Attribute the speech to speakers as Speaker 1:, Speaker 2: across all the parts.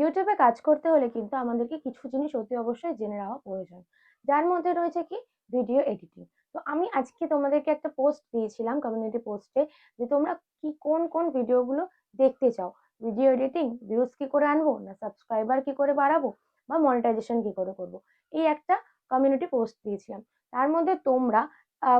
Speaker 1: ইউটিউবে কাজ করতে হলে কিন্তু আমাদেরকে কিছু জিনিস অতি অবশ্যই জেনে রাখা প্রয়োজন। যার মধ্যে রয়েছে কি? ভিডিও এডিটিং তো আমি আজকে তোমাদেরকে একটা পোস্ট দিয়েছিলাম কমিউনিটি পোস্টে যে তোমরা কি কোন কোন ভিডিওগুলো দেখতে চাও? ভিডিও এডিটিং ভিউজ কি করে আনব, না সাবস্ক্রাইবার কি করে বাড়াবো, বা মনিটাইজেশন কি করে করব? এই একটা কমিউনিটি পোস্ট দিয়েছিলাম। তার মধ্যে তোমরা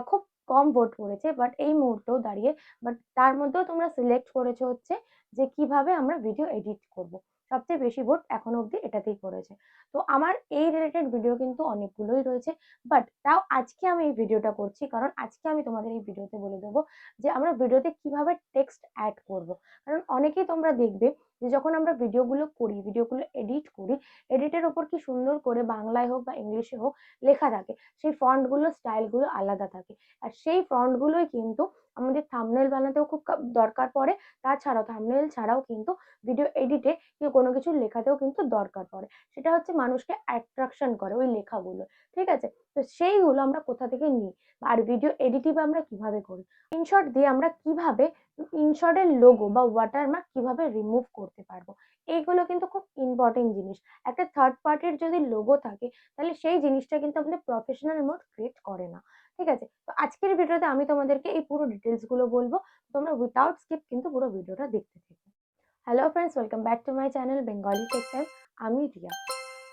Speaker 1: খুব কম ভোট করেছে বাট এই মুহূর্তেও দাঁড়িয়ে বাট তার মধ্যেও তোমরা সিলেক্ট করেছ হচ্ছে যে কীভাবে আমরা ভিডিও এডিট করব। সবচেয়ে বেশি ভোট এখন অবধি এটাতেই পড়েছে। তো আমার এই রিলেটেড ভিডিও কিন্তু অনেকগুলোই রয়েছে। বাট তাও আজকে আমি এই ভিডিওটা করছি কারণ আজকে আমি তোমাদের এই ভিডিওতে বলে দেবো যে আমরা ভিডিওতে কীভাবে টেক্সট অ্যাড করব। কারণ অনেকেই তোমরা দেখবে যে যখন আমরা ভিডিওগুলো করি ভিডিওগুলো এডিট করি এডিটের ওপর কি সুন্দর করে বাংলায় হোক বা ইংলিশে হোক লেখা থাকে, সেই ফন্টগুলো স্টাইলগুলো আলাদা থাকে। আর সেই ফন্টগুলোই কিন্তু আমাদের থামনেল বানাতেও খুব দরকার পড়ে। তাছাড়াও থামনেল ছাড়াও কিন্তু ভিডিও এডিটে কোনো কিছু লেখাতেও কিন্তু দরকার পড়ে। সেটা হচ্ছে মানুষকে অ্যাট্রাকশন করে ওই লেখাগুলো, ঠিক আছে? তো সেইগুলো আমরা কোথা থেকে নিই? আর ভিডিও এডিটিভ আমরা কীভাবে করি? ইনশর্ট দিয়ে আমরা কীভাবে ইনশর্টের লোগো বা ওয়াটারমার্ক কীভাবে রিমুভ করতে পারব? এইগুলো কিন্তু খুব ইম্পর্টেন্ট জিনিস। একটা থার্ড পার্টির যদি লোগো থাকে, তাহলে সেই জিনিসটা কিন্তু আমাদের প্রফেশনাল মোড ক্রিয়েট করে না। ঠিক আছে? তো আজকের ভিডিওতে আমি তোমাদেরকে এই পুরো ডিটেলসগুলো বলব। তোমরা উইথাউট স্কিপ কিন্তু পুরো ভিডিওটা দেখতে থেকো। Hello friends welcome back to my channel Bengali textile আমি রিয়া।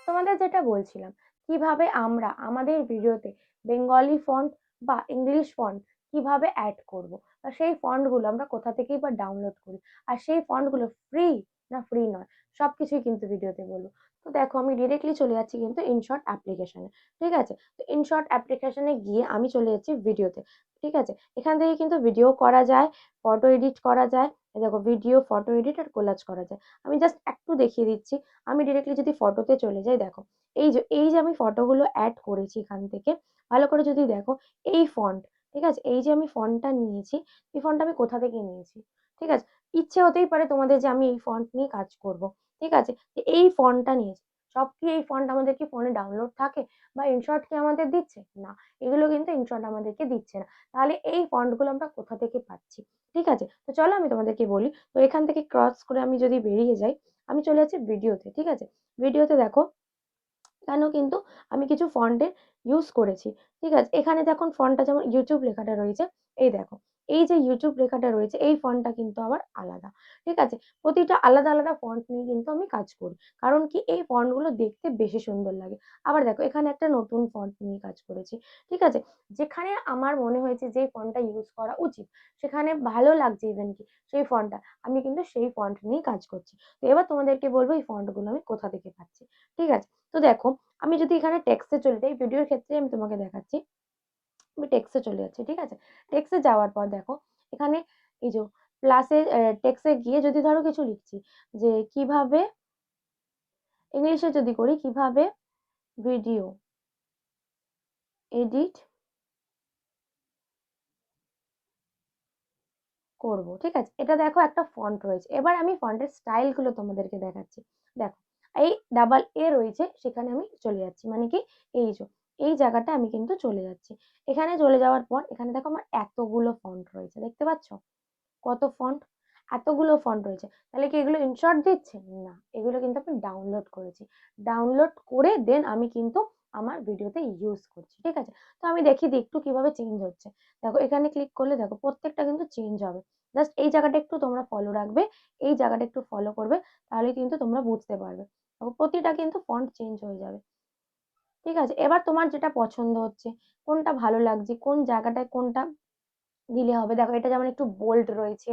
Speaker 1: তোমাদের যেটা বলছিলাম, কীভাবে আমরা আমাদের ভিডিওতে বেঙ্গলি ফন্ট বা ইংলিশ ফন্ট কীভাবে অ্যাড করব? বা সেই ফন্টগুলো আমরা কোথা থেকেই বা ডাউনলোড করি? আর সেই ফন্টগুলো ফ্রি না ফ্রি নয়? সব কিছুই কিন্তু ভিডিওতে বলব। তো দেখো, আমি ডিরেক্টলি চলে যাচ্ছি কিন্তু ইনশর্ট অ্যাপ্লিকেশনে ঠিক আছে? তো ইনশর্ট অ্যাপ্লিকেশনে গিয়ে আমি চলে যাচ্ছি ভিডিওতে ঠিক আছে? এখান থেকে কিন্তু ভিডিও করা যায় ফটো এডিট করা যায় দেখো ভিডিও ফটো এডিট আর কোলাজ করা যায়। আমি জাস্ট একটু দেখিয়ে দিচ্ছি। আমি ডিরেক্টলি যদি ফটোতে চলে যাই, দেখো, এই যে এই যে আমি ফটোগুলো অ্যাড করেছি এখান থেকে, ভালো করে যদি দেখো, এই ফন্ট ঠিক আছে? এই যে আমি ফন্টটা নিয়েছি, এই ফন্টটা আমি কোথা থেকে নিয়েছি? ঠিক আছে? ইচ্ছে হতেই পারে তোমাদের যে আমি এই ফন্ট নিয়ে কাজ করব। ঠিক আছে? এই ফন্টটা নিয়েছি। সব কি এই ফন্ট আমাদের কি ফোনে ডাউনলোড থাকে? বা ইনশর্ট কি আমাদের দিচ্ছে? না। এগুলো কিন্তু ইনশর্ট আমাদেরকে দিচ্ছে না। তাহলে এই ফন্টগুলো আমরা কোথা থেকে পাচ্ছি? ঠিক আছে? তো চলো আমি তোমাদেরকে বলি। তো এখান থেকে ক্রস করে আমি যদি বেরিয়ে যাই, আমি চলে যাচ্ছি ভিডিওতে। ঠিক আছে? ভিডিওতে দেখো কেন কিন্তু আমি কিছু ফন্টের ইউজ করেছি। ঠিক আছে? এখানে দেখুন ফন্টটা যেমন ইউটিউব লেখাটা রয়েছে, এই দেখো, এই যে ইউটিউব লেখাটা রয়েছে, এই ফন্টটা কিন্তু আবার আলাদা। ঠিক আছে? প্রতিটা আলাদা আলাদা ফন্ট নিয়ে কিন্তু আমি কাজ করি, কারণ কি এই ফন্টগুলো দেখতে বেশি সুন্দর লাগে। আবার দেখো, এখানে একটা নতুন ফন্ট নিয়ে কাজ করেছি। ঠিক আছে? যেখানে আমার মনে হয়েছে যে ফন্টটা ইউজ করা উচিত, সেখানে ভালো লাগছে ইভেন কি সেই ফন্টটা আমি কিন্তু সেই ফন্ট নিয়েই কাজ করছি। তো এবার তোমাদেরকে বলব এই ফন্টগুলো আমি কোথা থেকে পাচ্ছি? ঠিক আছে? তো দেখো, আমি যদি এখানে টেক্সটে চলে যাই ভিডিওর ক্ষেত্রে আমি তোমাকে দেখাচ্ছি। আমি টেক্সটে চলে যাচ্ছি, ঠিক আছে? টেক্সটে যাওয়ার পর দেখো, এখানে এই যে প্লাসে টেক্সটে গিয়ে যদি ধরো কিছু লিখছি, যে কীভাবে, ইংলিশে যদি করি, কীভাবে ভিডিও এডিট করব, ঠিক আছে? এটা দেখো একটা ফন্ট রয়েছে। এবার আমি ফন্টের স্টাইলগুলো তোমাদেরকে দেখাচ্ছি। দেখো এই ডাবল এ রয়েছে, সেখানে আমি চলে যাচ্ছি। মানে কি? এই যে, এই জায়গাটা আমি কিন্তু চলে যাচ্ছি। এখানে চলে যাওয়ার পর, এখানে দেখো আমার এতগুলো ফন্ট রয়েছে, দেখতে পাচ্ছ? কত ফন্ট এতগুলো ফন্ট রয়েছে। তাহলে কি এগুলো ইনশর্ট দিচ্ছে? না, এগুলো কিন্তু আমি ডাউনলোড করেছি। ডাউনলোড করে দেন আমি কিন্তু আমার ভিডিওতে ইউজ করছি, ঠিক আছে? তো আমি দেখি দিই একটু কীভাবে চেঞ্জ হচ্ছে। দেখো, এখানে ক্লিক করলে দেখো প্রত্যেকটা কিন্তু চেঞ্জ হবে। জাস্ট এই জায়গাটা একটু তোমরা ফলো রাখবে, এই জায়গাটা একটু ফলো করবে, তাহলে কিন্তু তোমরা বুঝতে পারবে। প্রতিটা কিন্তু ফন্ট চেঞ্জ হয়ে যাবে। ঠিক আছে? এবার তোমার যেটা পছন্দ হচ্ছে, কোনটা ভালো লাগছে, কোন জায়গাটায় কোনটা দিলে হবে? দেখো, এটা যেমন একটু বোল্ড রয়েছে,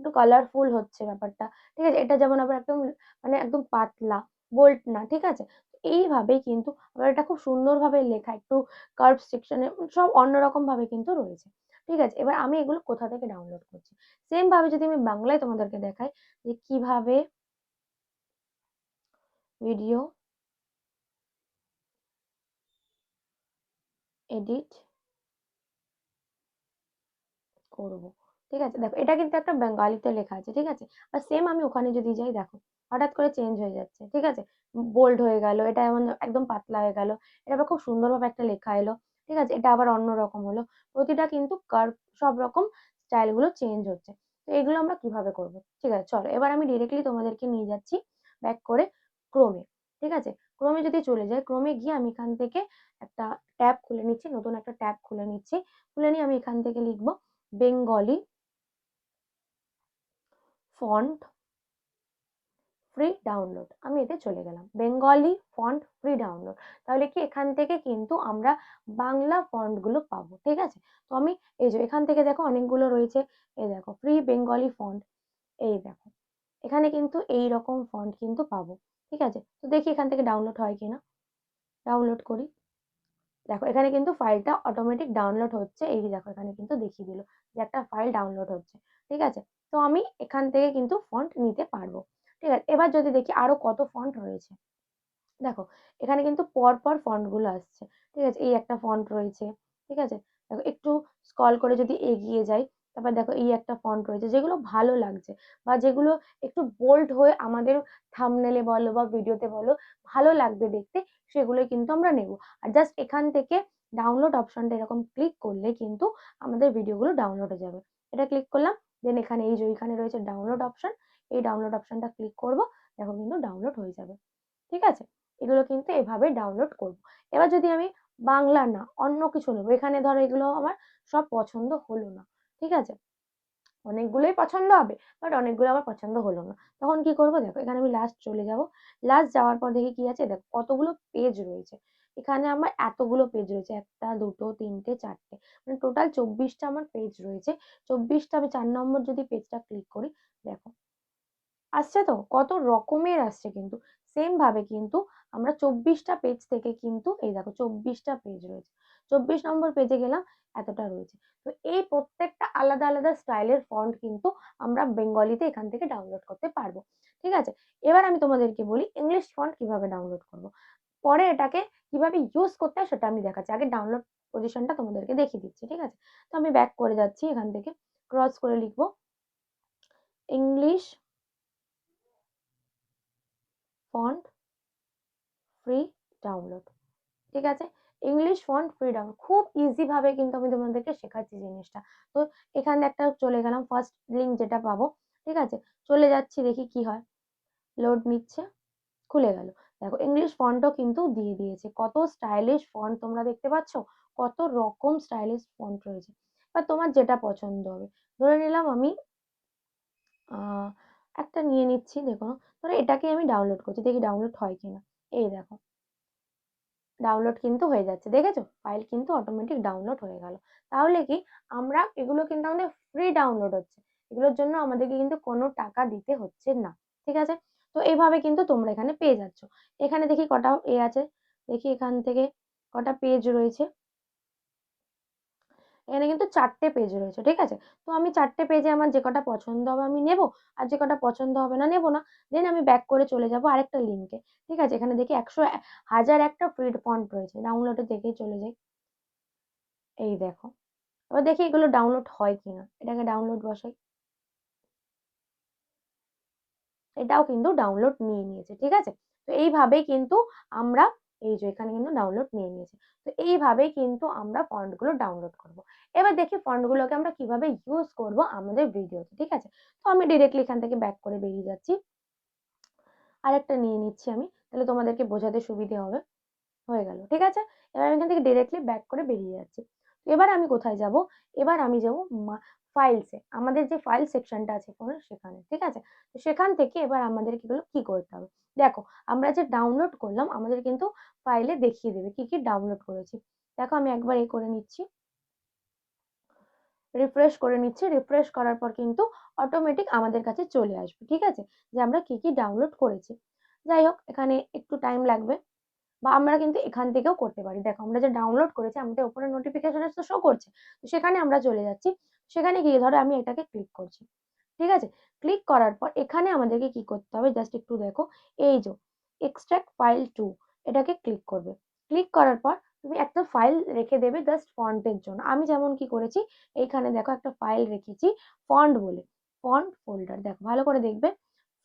Speaker 1: একটু কালারফুল হচ্ছে ব্যাপারটা। ঠিক আছে? এটা যেমন আবার একদম মানে একদম পাতলা বোল্ড না, ঠিক আছে? এইভাবেই কিন্তু আবার এটা খুব সুন্দরভাবে লেখা, একটু কার্ভ সেকশনে সব অন্যরকম ভাবে কিন্তু রয়েছে। ঠিক আছে? এবার আমি এগুলো কোথা থেকে ডাউনলোড করছি? সেম ভাবে যদি আমি বাংলায় তোমাদেরকে দেখাই, যে কীভাবে ভিডিও এডিট করব। ঠিক আছে? দেখো, এটা কিন্তু একটা বেঙ্গলিতে লেখা আছে, ঠিক আছে? আর সেম আমি ওখানে যদি যাই, দেখো, হঠাৎ করে চেঞ্জ হয়ে যাচ্ছে, ঠিক আছে? বোল্ড হয়ে গেল, এটা এমন একদম পাতলা হয়ে গেল, এটা আবার খুব সুন্দরভাবে একটা লেখা এলো, ঠিক আছে? এটা আবার অন্য রকম হলো, প্রতিটা কিন্তু কার্ভ সব রকম স্টাইলগুলো চেঞ্জ হচ্ছে। তো এগুলো আমরা কীভাবে করব? ঠিক আছে, চলো, এবার আমি ডিরেক্টলি তোমাদেরকে নিয়ে যাচ্ছি ব্যাক করে ঠিক আছে? ক্রোমে যদি চলে যাই ক্রোমে গিয়ে আমি এখান থেকে একটা ট্যাব খুলে নিচ্ছি, নতুন একটা ট্যাব খুলে নিচ্ছি। খুলে নিয়ে আমি এখান থেকে লিখব বেঙ্গলি ফন্ট ফ্রি ডাউনলোড। আমি এতে চলে গেলাম। Bengali font free download. তাহলে কি এখান থেকে কিন্তু আমরা বাংলা ফন্টগুলো পাবো, ঠিক আছে? তো আমি এই যে এখান থেকে দেখো অনেকগুলো রয়েছে। এই দেখো, ফ্রি বেঙ্গলি ফন্ট, এই দেখো। এখানে কিন্তু এই রকম ফন্ট কিন্তু পাবো। ঠিক আছে? তো দেখি এখান থেকে ডাউনলোড হয় কি না ডাউনলোড করি। দেখো, এখানে কিন্তু ফাইলটা অটোমেটিক ডাউনলোড হচ্ছে। এই দেখো, এখানে কিন্তু দেখিয়ে দিল যে একটা ফাইল ডাউনলোড হচ্ছে। ঠিক আছে? তো আমি এখান থেকে কিন্তু ফন্ট নিতে পারব। ঠিক আছে? এবার যদি দেখি আরও কত ফন্ট রয়েছে। দেখো, এখানে কিন্তু পর পর ফন্টগুলো আসছে। ঠিক আছে? এই একটা ফন্ট রয়েছে। ঠিক আছে? দেখো, একটু স্ক্রল করে যদি এগিয়ে যাই তারপর দেখো এই একটা ফন্ট রয়েছে যেগুলো ভালো লাগছে বা যেগুলো একটু বোল্ড হয়ে আমাদের থামনেলে বলো বা ভিডিওতে বলো ভালো লাগবে দেখতে সেগুলোই কিন্তু আমরা নেব। আর জাস্ট এখান থেকে ডাউনলোড অপশনটা এরকম ক্লিক করলে কিন্তু আমাদের ভিডিওগুলো ডাউনলোড হয়ে যাবে। এটা ক্লিক করলাম দেন এখানে এই যে এখানে রয়েছে ডাউনলোড অপশন এই ডাউনলোড অপশনটা ক্লিক করব, দেখো কিন্তু ডাউনলোড হয়ে যাবে। ঠিক আছে? এগুলো কিন্তু এভাবে ডাউনলোড করব। এবার যদি আমি বাংলা না, অন্য কিছু নেব, এখানে ধরো এগুলো আমার সব পছন্দ হলো না। ঠিক আছে? অনেকগুলোই পছন্দ হবে বাট অনেকগুলো আমার পছন্দ হলো না। তখন কি করব? দেখো, এখানে আমি লাস্ট চলে যাব। লাস্ট যাওয়ার পর দেখি কি আছে? দেখো, কতগুলো পেজ রয়েছে। এখানে আমার এতগুলো পেজ রয়েছে, একটা, দুটো, তিনটে, চারটে। মানে টোটাল চব্বিশটা আমার পেজ রয়েছে। চব্বিশটা আমি চার নম্বর যদি পেজটা ক্লিক করি, দেখো, আসছে তো? কত রকমের আসছে কিন্তু। সেম ভাবে কিন্তু আমরা চব্বিশটা পেজ থেকে কিন্তু এই দেখো চব্বিশটা পেজ রয়েছে। চব্বিশ নম্বর পেজে গেলাম, এতটা রয়েছে। তো এই প্রত্যেকটা আলাদা আলাদা স্টাইলের ফন্ট কিন্তু আমরা বেঙ্গলিতে এখান থেকে ডাউনলোড করতে পারব। ঠিক আছে? এবার আমি তোমাদেরকে বলি ইংলিশ ফন্ট কীভাবে ডাউনলোড করব। পরে এটাকে কীভাবে ইউজ করতে হয় সেটা আমি দেখাচ্ছি। আগে ডাউনলোড পজিশনটা তোমাদেরকে দেখিয়ে দিচ্ছি, ঠিক আছে? তো আমি ব্যাক করে যাচ্ছি এখান থেকে। ক্রস করে লিখব। ইংলিশ ফন্ট ফ্রি ডাউনলোড ঠিক আছে? ইংলিশ ফন্ট ফ্রি ডাউনলোড খুব ইজি ভাবে কিন্তু আমি তোমাদেরকে শেখাচ্ছি জিনিসটা। তো এখানে একটা চলে গেলাম ফার্স্ট লিঙ্ক যেটা পাবো। ঠিক আছে? চলে যাচ্ছি, দেখি কি হয়। লোড নিচ্ছে, খুলে গেল। দেখো ইংলিশ ফন্টও কিন্তু দিয়ে দিয়েছে। কত স্টাইলিশ ফন্ট তোমরা দেখতে পাচ্ছ? কত রকম স্টাইলিশ ফন্ট রয়েছে। বা তোমার যেটা পছন্দ হবে। ধরে নিলাম আমি একটা নিয়ে নিচ্ছি, দেখো। ধরো এটাকে আমি ডাউনলোড করছি, দেখি ডাউনলোড হয় কিনা। এই দেখো। ডাউনলোড কিন্তু হয়ে যাচ্ছে, দেখেছ? ফাইল কিন্তু অটোমেটিক ডাউনলোড হয়ে গেল। তাহলে কি? আমরা এগুলো কিন্তু আমাদের ফ্রি ডাউনলোড হচ্ছে। এগুলোর জন্য আমাদেরকে কিন্তু কোনো টাকা দিতে হচ্ছে না, ঠিক আছে? তো এইভাবে কিন্তু তোমরা এখানে পেয়ে যাচ্ছ। এখানে দেখি কটা এ আছে। দেখি এখান থেকে কটা পেজ রয়েছে। এখানে কিন্তু চারটে পেজ রয়েছে, ঠিক আছে? তো আমি চারটে পেজে আমার যে কটা পছন্দ হবে আমি নেব, আর যে কটা পছন্দ হবে না নেব না দেন আমি ব্যাক করে চলে যাব আরেকটা লিঙ্কে ঠিক আছে? এখানে দেখি একশো হাজার একটা ফ্রি ফন্ট রয়েছে ডাউনলোডে দেখেই চলে যাই। এই দেখো, এবার দেখি এগুলো ডাউনলোড হয় কিনা এটাকে ডাউনলোড বসাই। এটাও কিন্তু ডাউনলোড নিয়ে নিয়েছে, ঠিক আছে? তো এইভাবেই কিন্তু আমরা এই যে এখানে কিন্তু ডাউনলোড নিয়ে নিয়েছে। তো এইভাবেই কিন্তু আমরা ফন্টগুলো ডাউনলোড করব। এবার দেখি ফন্টগুলোকে আমরা কীভাবে ইউজ করব আমাদের ভিডিওতে ঠিক আছে? তো আমি ডিরেক্টলি এখান থেকে ব্যাক করে বেরিয়ে যাচ্ছি। আরেকটা নিয়ে নিচ্ছি আমি, তাহলে তোমাদেরকে বোঝাতে সুবিধে হবে। হয়ে গেল, ঠিক আছে? এবার আমি এখান থেকে ডিরেক্টলি ব্যাক করে বেরিয়ে যাচ্ছি। এবার আমি কোথায় যাব? এবার আমি যাব ফাইলসে আমাদের যে ফাইল সেকশনটা আছে ফোনের সেখানে, ঠিক আছে? তো সেখান থেকে এবার আমাদের কিগুলো কি করতে হবে? দেখো, আমরা যে ডাউনলোড করলাম, আমাদের কিন্তু ফাইলে দেখিয়ে দেবে কি কি ডাউনলোড করেছি। দেখো, আমি একবার এই করে নিচ্ছি। রিফ্রেশ করে নিচ্ছি। রিফ্রেশ করার পর কিন্তু অটোমেটিক আমাদের কাছে চলে আসবে, ঠিক আছে? যে আমরা কি কি ডাউনলোড করেছি। যাই হোক, এখানে একটু টাইম লাগবে। বা আমরা কিন্তু এখান থেকেও করতে পারি। দেখো, আমরা যে ডাউনলোড করেছি, আমাদের ওপরে নোটিফিকেশন তো শো করছে। তো সেখানে আমরা চলে যাচ্ছি। সেখানে গিয়ে ধরো আমি এটাকে ক্লিক করছি। ঠিক আছে? ক্লিক করার পর এখানে আমাদেরকে কি করতে হবে? জাস্ট একটু দেখো। এই যে এক্সট্রাক্ট ফাইল টু এটাকে ক্লিক করবে। ক্লিক করার পর তুমি একটা ফাইল রেখে দেবে জাস্ট ফন্টের জন্য। আমি যেমন কি করেছি, এইখানে দেখো একটা ফাইল রেখেছি ফন্ট বলে। ফন্ট ফোল্ডার দেখো, ভালো করে দেখবে।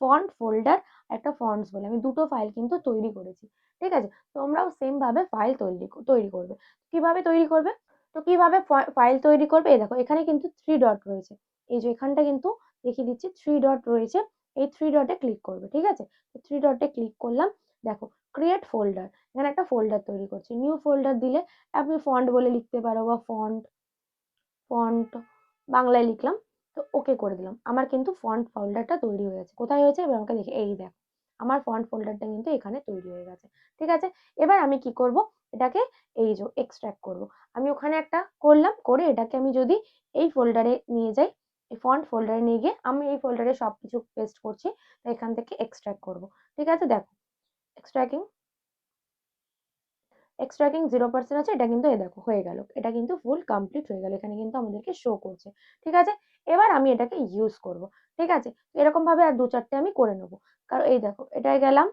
Speaker 1: ফন্ট ফোল্ডার একটা ফন্টস বলে। আমি দুটো ফাইল কিন্তু তৈরি করেছি। ঠিক আছে? তোমরাও সেম ভাবে ফাইল তৈরি তৈরি করবে। কীভাবে তৈরি করবে? তো কীভাবে ফাইল তৈরি করবে? এই দেখো, এখানে কিন্তু থ্রি ডট রয়েছে। এই যে এখানটা কিন্তু দেখিয়ে দিচ্ছি থ্রি ডট রয়েছে। এই থ্রি ডটে ক্লিক করবে, ঠিক আছে? থ্রি ডটে ক্লিক করলাম। দেখো ক্রিয়েট ফোল্ডার এখানে একটা ফোল্ডার তৈরি করছি। নিউ ফোল্ডার দিলে আপনি ফন্ট বলে লিখতে পারো বা ফন্ট ফন্ট বাংলায় লিখলাম। তো ওকে করে দিলাম। আমার কিন্তু ফন্ট ফোল্ডারটা তৈরি হয়ে গেছে। কোথায় হয়েছে? আমাকে দেখে, এই দেখো। আমার ফন্ট ফোল্ডারটা কিন্তু এখানে তৈরি হয়ে গেছে। ঠিক আছে? এবার আমি কি করব? এটাকে এই যে এক্সট্র্যাক্ট করব। আমি ওখানে একটা করলাম, করে এটাকে আমি যদি এই ফোল্ডারে নিয়ে যাই, এই ফন্ট ফোল্ডারে নিয়ে গিয়ে আমি এই ফোল্ডারে সব কিছু পেস্ট করছি এখান থেকে এক্সট্র্যাক্ট করব। ঠিক আছে? দেখো এক্সট্র্যাকিং এক্সট্র্যাকিং জিরো পার্সেন্ট আছে, এটা কিন্তু এ দেখো হয়ে গেল। এটা কিন্তু ফুল কমপ্লিট হয়ে গেল, এখানে কিন্তু আমাদেরকে শো করছে। ঠিক আছে? এবার আমি এটাকে ইউজ করব। ঠিক আছে? এরকম ভাবে আর দু চারটে আমি করে নেব। কারণ এই দেখো এটাই গেলাম।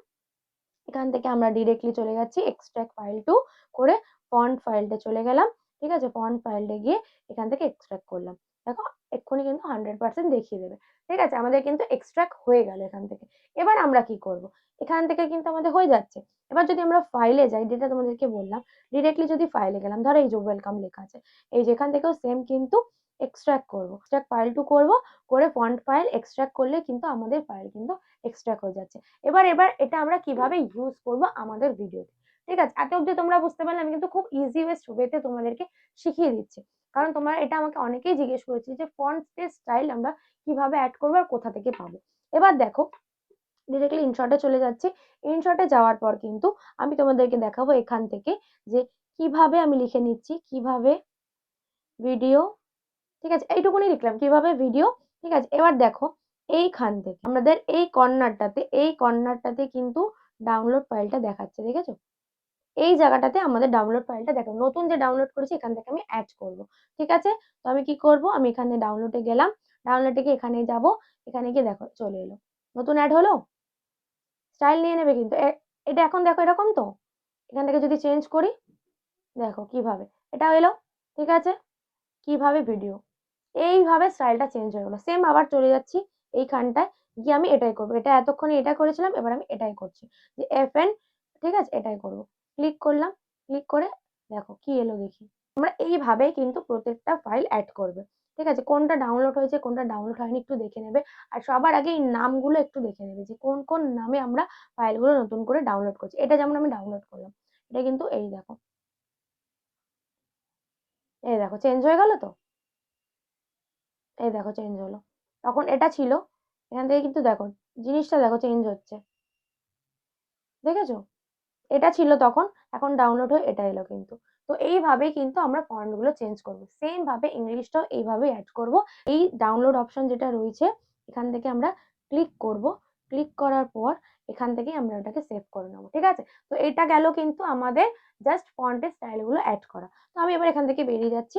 Speaker 1: এখান থেকে আমরা ডিরেক্টলি চলে যাচ্ছি এক্সট্র্যাক্ট ফাইল টু করে ফন্ট ফাইলটা চলে গেলাম। ঠিক আছে? ফন্ট ফাইলটা গিয়ে এখান থেকে এক্সট্র্যাক্ট করলাম। দেখো, এক্ষুনি কিন্তু হান্ড্রেড পার্সেন্ট দেখিয়ে দেবে। ঠিক আছে? আমাদের কিন্তু এক্সট্র্যাক্ট হয়ে গেল এখান থেকে। এবার আমরা কি করব? এখান থেকে কিন্তু আমাদের হয়ে যাচ্ছে। এবার যদি আমরা ফাইলে যাই, যেটা তোমাদেরকে বললাম ডিরেক্টলি যদি ফাইলে গেলাম, ধরো এই যে ওয়েলকাম লেখা আছে, এই যেখান থেকেও সেম কিন্তু এক্সট্র্যাক্ট করব। এক্সট্র্যাক্ট ফাইল টু করব, করে ফন্ট ফাইল এক্সট্র্যাক্ট করলে কিন্তু আমাদের ফাইল কিন্তু এক্সট্র্যাক্ট হয়ে যাচ্ছে। এবার এবার এটা আমরা কীভাবে ইউজ করব আমাদের ভিডিওতে ঠিক আছে? এত অবধি তোমরা বুঝতে পারলে, আমি কিন্তু খুব ইজি ওয়েস্ট ওয়েতে তোমাদেরকে শিখিয়ে দিচ্ছি। কারণ তোমরা এটা আমাকে অনেকেই জিজ্ঞেস করেছে যে ফন্টের স্টাইল আমরা কীভাবে অ্যাড করব আর কোথা থেকে পাবো। এবার দেখো ডিরেক্টলি ইনশর্টে চলে যাচ্ছি। ইনশর্টে যাওয়ার পর কিন্তু আমি তোমাদেরকে দেখাবো এখান থেকে যে কীভাবে আমি লিখে নিচ্ছি, কীভাবে ভিডিও ঠিক আছে? এইটুকুনি লিখলাম, কীভাবে ভিডিও ঠিক আছে? এবার দেখো, এইখান থেকে আমাদের এই কর্নারটাতে এই কর্নারটাতে কিন্তু ডাউনলোড ফাইলটা দেখাচ্ছে, দেখেছ? এই জায়গাটাতে আমাদের ডাউনলোড ফাইলটা দেখো। নতুন যে ডাউনলোড করেছি, এখান থেকে আমি অ্যাড করব। ঠিক আছে? তো আমি কি করব? আমি এখানে ডাউনলোডে গেলাম। ডাউনলোডে গিয়ে এখানে যাব। এখানে গিয়ে দেখো, চলে এলো। নতুন অ্যাড হলো? স্টাইল নিয়ে নেবে কিন্তু। এটা এখন দেখো এরকম তো? এখান থেকে যদি চেঞ্জ করি, দেখো কীভাবে। এটা এলো? ঠিক আছে? কীভাবে ভিডিও এইভাবে স্টাইলটা চেঞ্জ হয়ে গেলো। সেম আবার চলে যাচ্ছি এইখানটায়। গিয়ে আমি এটাই করব। এটা এতক্ষণে এটা করেছিলাম, এবার আমি এটাই করছি। যে এফ এন ঠিক আছে? এটাই করব। ক্লিক করলাম ক্লিক করে দেখো কি এলো দেখি। আমরা এইভাবেই কিন্তু প্রত্যেকটা ফাইল অ্যাড করবে। ঠিক আছে? কোনটা ডাউনলোড হয়েছে, কোনটা ডাউনলোড হয়নি একটু দেখে নেবে। আর সবার আগে এই নামগুলো একটু দেখে নেবে যে কোন কোন নামে আমরা ফাইলগুলো নতুন করে ডাউনলোড করছি। এটা যেমন আমি ডাউনলোড করলাম, এটা কিন্তু এই দেখো। এই দেখো চেঞ্জ হয়ে গেল তো? এই দেখো চেঞ্জ হলো। তখন এটা ছিল, এখান থেকে কিন্তু দেখো, জিনিসটা দেখো চেঞ্জ হচ্ছে। দেখেছ? এটা ছিল তখন, এখন ডাউনলোড হয়ে এটা এলো কিন্তু। তো এইভাবেই কিন্তু আমরা ফন্টগুলো চেঞ্জ করব। সেম ভাবে ইংলিশটাও এইভাবেই অ্যাড করব। এই ডাউনলোড অপশন যেটা রয়েছে, এখান থেকে আমরা ক্লিক করব। ক্লিক করার পর এখান থেকে আমরা ওটাকে সেভ করে নেব, ঠিক আছে? তো এটা গেল কিন্তু আমাদের জাস্ট ফন্টের স্টাইলগুলো অ্যাড করা। তো আমি এবার এখান থেকে বেরিয়ে যাচ্ছি।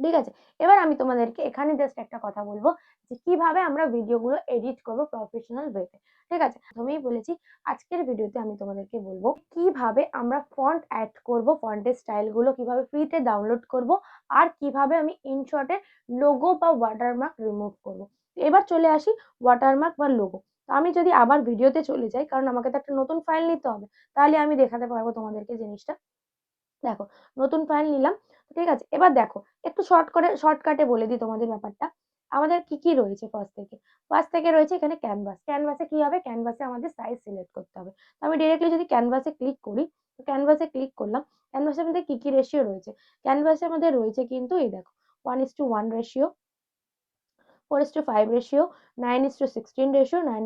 Speaker 1: ঠিক আছে? এবার আমি তোমাদেরকে এখানে জাস্ট একটা কথা বলব যে কীভাবে আমরা ভিডিওগুলো এডিট করব প্রফেশনাল ওয়েতে ঠিক আছে? প্রথমেই বলেছি, আজকের ভিডিওতে আমি তোমাদেরকে বলব কীভাবে আমরা ফন্ট অ্যাড করব ফন্টের স্টাইলগুলো কীভাবে ফ্রিতে ডাউনলোড করব আর কীভাবে আমি ইনশর্টের লোগো বা ওয়াটারমার্ক রিমুভ করব। এবার চলে আসি ওয়াটারমার্ক বা লোগো তো আমি যদি আবার ভিডিওতে চলে যাই, কারণ আমাকে তো একটা নতুন ফাইল নিতে হবে, তাহলে আমি দেখাতে পারব তোমাদেরকে জিনিসটা। দেখো, নতুন ফাইল নিলাম ঠিক আছে? এবার দেখো, একটু শর্ট করে শর্টকাটে বলে দিই তোমাদের ব্যাপারটা। আমাদের কি কি রয়েছে ফার্স্ট থেকে? ফার্স্ট থেকে রয়েছে এখানে ক্যানভাস ক্যানভাসে কি হবে? ক্যানভাসে আমাদের সাইজ সিলেক্ট করতে হবে। তো আমি ডিরেক্টলি যদি ক্যানভাসে ক্লিক করি, তো ক্যানভাসে ক্লিক করলাম। ক্যানভাসের মধ্যে কি কি রেশিও রয়েছে? ক্যানভাসের মধ্যে রয়েছে কিন্তু এই দেখো one is to one ratio four is to five ratio nine is to sixteen ratio nine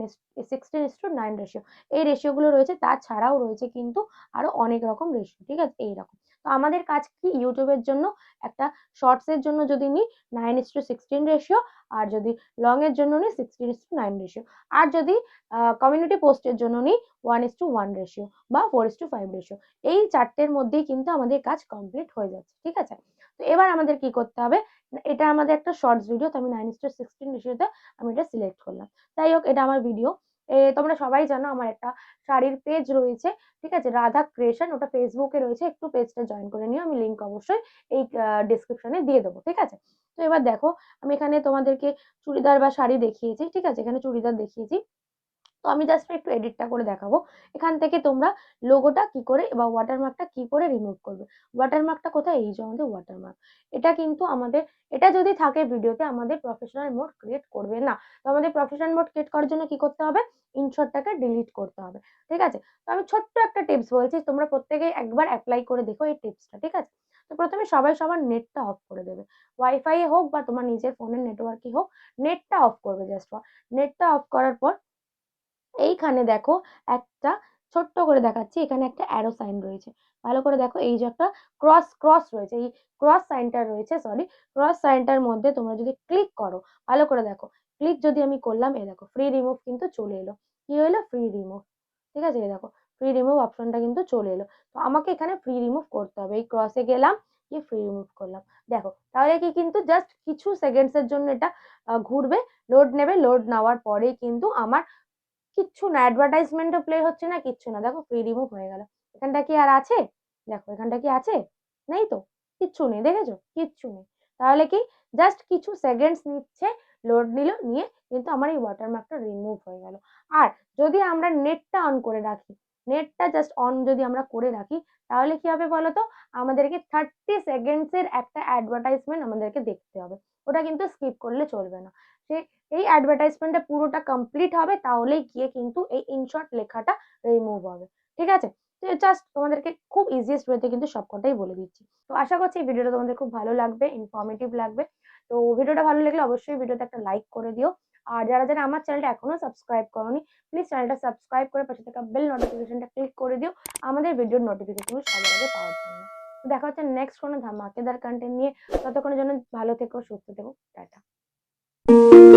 Speaker 1: sixteen is to nine ratio এই রেশিওগুলো রয়েছে, তাছাড়াও রয়েছে কিন্তু আরও অনেক রকম রেশিও ঠিক আছে? এইরকম। তো আমাদের কাজ কি ইউটিউবের জন্য? একটা শর্টসের জন্য যদি নিই nine is to sixteen ratio আর যদি লং এর জন্য নিই sixteen is to nine ratio আর যদি কমিউনিটি পোস্টের জন্য নিই one is to one ratio বা four is to five ratio এই চারটের মধ্যেই কিন্তু আমাদের কাজ কমপ্লিট হয়ে যাচ্ছে, ঠিক আছে? তো এবার আমাদের কি করতে হবে? এটা আমাদের একটা শর্টস ভিডিও তো আমি নাইন ইস টু সিক্সটিন রেশিওতে আমি এটা সিলেক্ট করলাম। যাই হোক, এটা আমার ভিডিও তোমরা সবাই জানো আমার একটা শাড়ির পেজ রয়েছে, ঠিক আছে? রাধা ক্রিয়েশন ওটা ফেসবুকে রয়েছে, একটু পেজটা জয়েন করে নিও, আমি লিঙ্ক অবশ্যই এই ডিসক্রিপশনে দিয়ে দেবো, ঠিক আছে? তো এবার দেখো, আমি এখানে তোমাদেরকে চুড়িদার বা শাড়ি দেখিয়েছি, ঠিক আছে? এখানে চুড়িদার দেখিয়েছি। তো আমি জাস্ট একটু এডিটটা করে দেখাবো। এখান থেকে তোমরা লোগোটা কি করে বা ওয়াটারমার্কটা কি করে রিমুভ করবে? ওয়াটারমার্কটা কোথায়? এই যে আমাদের ওয়াটারমার্ক এটা কিন্তু আমাদের, এটা যদি থাকে ভিডিওতে আমাদের প্রফেশনাল মোড ক্রিয়েট করবে না। তো আমাদের প্রফেশনাল মোড ক্রিয়েট করার জন্য কি করতে হবে? ইনশটটাকে ডিলিট করতে হবে। ঠিক আছে? তো আমি ছোট্ট একটা টিপস বলছি, তোমরা প্রত্যেকে একবার অ্যাপ্লাই করে দেখো এই টিপসটা ঠিক আছে? তো প্রথমে সবাই সবার নেটটা অফ করে দেবে। ওয়াইফাই হোক বা তোমার নিজের ফোনের নেটওয়ার্কই হোক নেটটা অফ করবে জাস্ট নেটটা অফ করার পর এইখানে দেখো একটা ছোট্ট করে দেখাচ্ছি, এখানে একটা অ্যারো সাইন রয়েছে। ভালো করে দেখো, এই যে একটা ক্রস ক্রস রয়েছে, এই ক্রস সাইনটা রয়েছে সরি ক্রস সাইনটার মধ্যে তোমরা যদি ক্লিক করো, ভালো করে দেখো ক্লিক যদি আমি করলাম, এই দেখো ফ্রি রিমুভ কিন্তু চলে এলো। কি হলো? ফ্রি রিমুভ ঠিক আছে? এই দেখো ফ্রি রিমুভ অপশনটা কিন্তু চলে এলো। তো আমাকে এখানে ফ্রি রিমুভ করতে হবে, এই ক্রসে গেলাম কি ফ্রি রিমুভ করলাম। দেখো, তাহলে কি কিন্তু জাস্ট কিছু সেকেন্ডসের জন্য এটা ঘুরবে লোড নেবে লোড নেওয়ার পরেই কিন্তু আমার কিচ্ছু না অ্যাডভার্টাইজমেন্টও প্লে হচ্ছে না, কিচ্ছু না। দেখো ফ্রি রিমুভ হয়ে গেল। এখানটা কি আর আছে? দেখো, এখানটা কি আছে? নেই তো? কিচ্ছু নেই, দেখেছ? কিচ্ছু নেই। তাহলে কি? জাস্ট কিছু সেকেন্ডস নিচ্ছে লোড নিল, নিয়ে কিন্তু আমার এই ওয়াটারমার্কটা রিমুভ হয়ে গেল। আর যদি আমরা নেটটা অন করে রাখি নেটটা জাস্ট অন যদি আমরা করে রাখি, তাহলে কি হবে বলো তো? আমাদেরকে থার্টি সেকেন্ডসের একটা অ্যাডভার্টাইজমেন্ট আমাদেরকে দেখতে হবে। ওটা কিন্তু স্কিপ করলে চলবে না। সে এই অ্যাডভার্টাইজমেন্টটা পুরোটা কমপ্লিট হবে, তাহলেই গিয়ে কিন্তু এই ইনশর্ট লেখাটা রিমুভ হবে। ঠিক আছে? তো জাস্ট তোমাদেরকে খুব ইজিয়েস্ট ওয়েতে কিন্তু সবকটাই বলে দিচ্ছি। তো আশা করছি এই ভিডিওটা তোমাদের খুব ভালো লাগবে ইনফরমেটিভ লাগবে। তো ভিডিওটা ভালো লাগলে অবশ্যই ভিডিওতে একটা লাইক করে দিও। আর যারা যারা আমার চ্যানেলটা এখনও সাবস্ক্রাইব করোনি প্লিজ চ্যানেলটা সাবস্ক্রাইব করে পাশে থাকা বেল নোটিফিকেশনটা ক্লিক করে দিও। আমাদের ভিডিওর নোটিফিকেশন সবার আগে পাওয়ার জন্য। দেখা হচ্ছে নেক্সট কোনো ধামাকেদার কন্টেন্ট নিয়ে। ততক্ষণের জন্য ভালো থেকো, সুস্থ থেকো, টাটা। Thank you.